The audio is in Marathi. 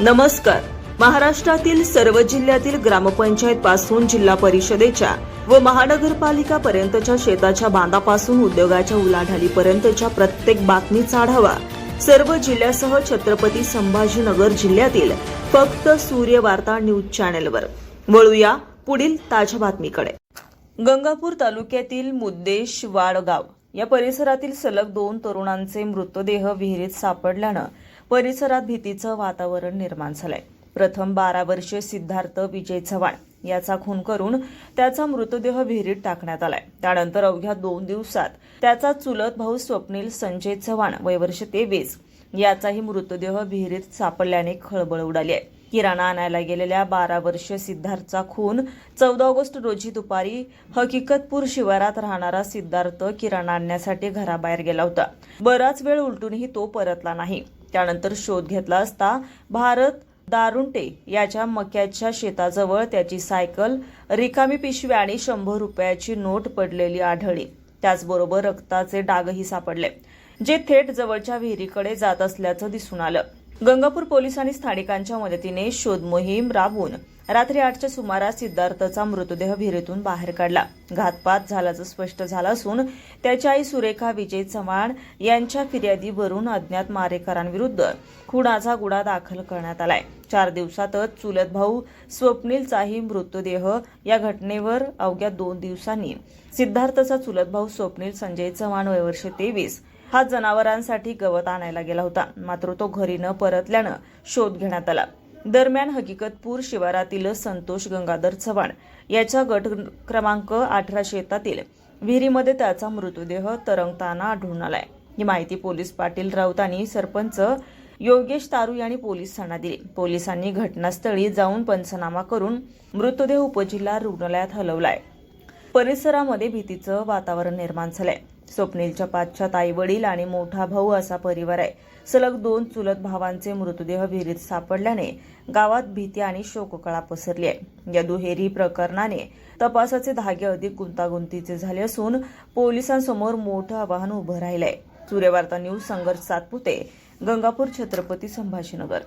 नमस्कार. महाराष्ट्रातील सर्व जिल्ह्यातील ग्रामपंचायत पासून जिल्हा परिषदेच्या व महानगरपालिका पर्यंतच्या शेताच्या बांधापासून उद्योगाच्या उलाढालीपर्यंतच्या प्रत्येक बातमीचा आढावा सर्व जिल्ह्यासह छत्रपती संभाजीनगर जिल्ह्यातील फक्त सूर्य वार्ता न्यूज चॅनेलवर. वळूया पुढील ताज्या बातमीकडे. गंगापूर तालुक्यातील मुद्देश वाडगाव या परिसरातील सलग दोन तरुणांचे मृतदेह विहिरीत सापडल्यानं परिसरात भीतीचं वातावरण निर्माण झालंय. प्रथम बारा वर्षीय सिद्धार्थ विजय चव्हाण याचा खून करून त्याचा मृतदेह विहिरीत टाकण्यात आलाय. त्यानंतर अवघ्या दोन दिवसात त्याचा चुलत भाऊ स्वप्नील संजय चव्हाण वय वर्ष तेवीस याचाही मृतदेह विहिरीत सापडल्याने खळबळ उडाली आहे. किराणा आणायला गेलेल्या बारा वर्षीय सिद्धार्थचा खून चौदा ऑगस्ट रोजी दुपारी हकीकतपूर शिवारात राहणारा सिद्धार्थ किराणा आणण्यासाठी घराबाहेर गेला होता. बराच वेळ उलटूनही तो परतला नाही. त्यानंतर शोध घेतला असता भारत दारुंटे याच्या मक्याच्या शेताजवळ त्याची सायकल रिकामी पिशवी आणि शंभर रुपयाची नोट पडलेली आढळली. त्याचबरोबर रक्ताचे डागही सापडले जे थेट जवळच्या विहिरीकडे जात असल्याचं दिसून आलं. गंगापूर पोलिसांनी स्थानिकांच्या मदतीने शोध मोहीम राबवून रात्री आठच्या सुमारास सिद्धार्थचा मृतदेह विहिरीतून बाहेर काढला. घातपात झाल्याचं स्पष्ट झालं असून त्याची आई सुरेखा विजय चव्हाण यांच्या फिर्यादीवरून अज्ञात मारेकरांविरुद्ध खुणाचा गुन्हा दाखल करण्यात आलाय. चार दिवसातच चुलत भाऊ स्वप्नीलचाही मृतदेह या घटनेवर अवघ्या दोन दिवसांनी सिद्धार्थचा चुलत भाऊ स्वप्नील संजय चव्हाण वय वर्ष तेवीस हा जनावरांसाठी गवत आणायला गेला होता. मात्र तो घरी न परतल्यानं शोध घेण्यात आला. दरम्यान हकीकतपूर शिवारातील संतोष गंगाधर चव्हाण याच्या गट क्रमांक अठरा शेतातील विहिरीमध्ये त्याचा मृतदेह तरंगताना आढळून आलाय. ही माहिती पोलीस पाटील राऊत आणि सरपंच योगेश तारू यांनी पोलिसांना दिली. पोलिसांनी घटनास्थळी जाऊन पंचनामा करून मृतदेह उपजिल्हा रुग्णालयात हलवलाय. परिसरामध्ये भीतीचं वातावरण निर्माण झालंय. स्वप्नीलच्या पाचशात आई वडील आणि मोठा भाऊ असा परिवार आहे. सलग दोन चुलत भावांचे मृतदेह विहिरीत सापडल्याने गावात भीती आणि शोककळा पसरली आहे. या दुहेरी प्रकरणाने तपासाचे धागे अधिक गुंतागुंतीचे झाले असून पोलिसांसमोर मोठं आव्हान उभं राहिलंय. सूर्यवार्ता न्यूज संघर्ष सातपुते गंगापूर छत्रपती संभाजीनगर.